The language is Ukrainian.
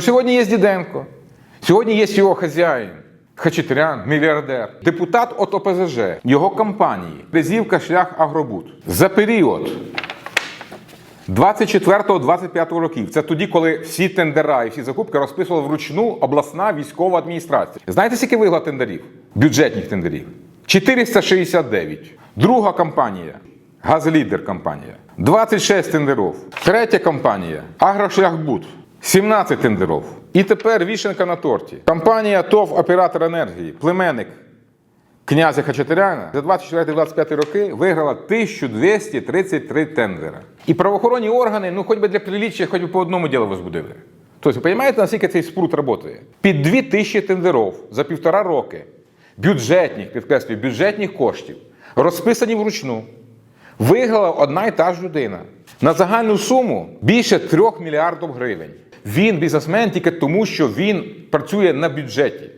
Сьогодні є Діденко, сьогодні є його хазяїн, Хачатрян, мільярдер, депутат от ОПЗЖ, його компанії, Безівка шлях Агробут. За період 24-25 років, це тоді, коли всі тендера і всі закупки розписувала вручну обласна військова адміністрація. Знаєте, скільки вигла тендерів? Бюджетних тендерів? 469. Друга компанія. Газлідер компанія. 26 тендерів. Третя компанія. Агрошляхбуд. 17 тендерів. І тепер вішенка на торті. Компанія ТОВ Оператор енергії, племенник князя Хачатуряна за 24-25 роки виграла 1233 тендера. І правоохоронні органи, ну хоч би для приліччя, хоч би по одному ділу возбудили. Тобто, ви розумієте, наскільки цей спрут працює? Під 2000 тендерів за півтора роки бюджетних, підкреслюю, бюджетних коштів, розписані вручну, виграла одна і та ж людина. На загальну суму більше 3 мільярдів гривень. Він бізнесмен тільки тому, що він працює на бюджеті.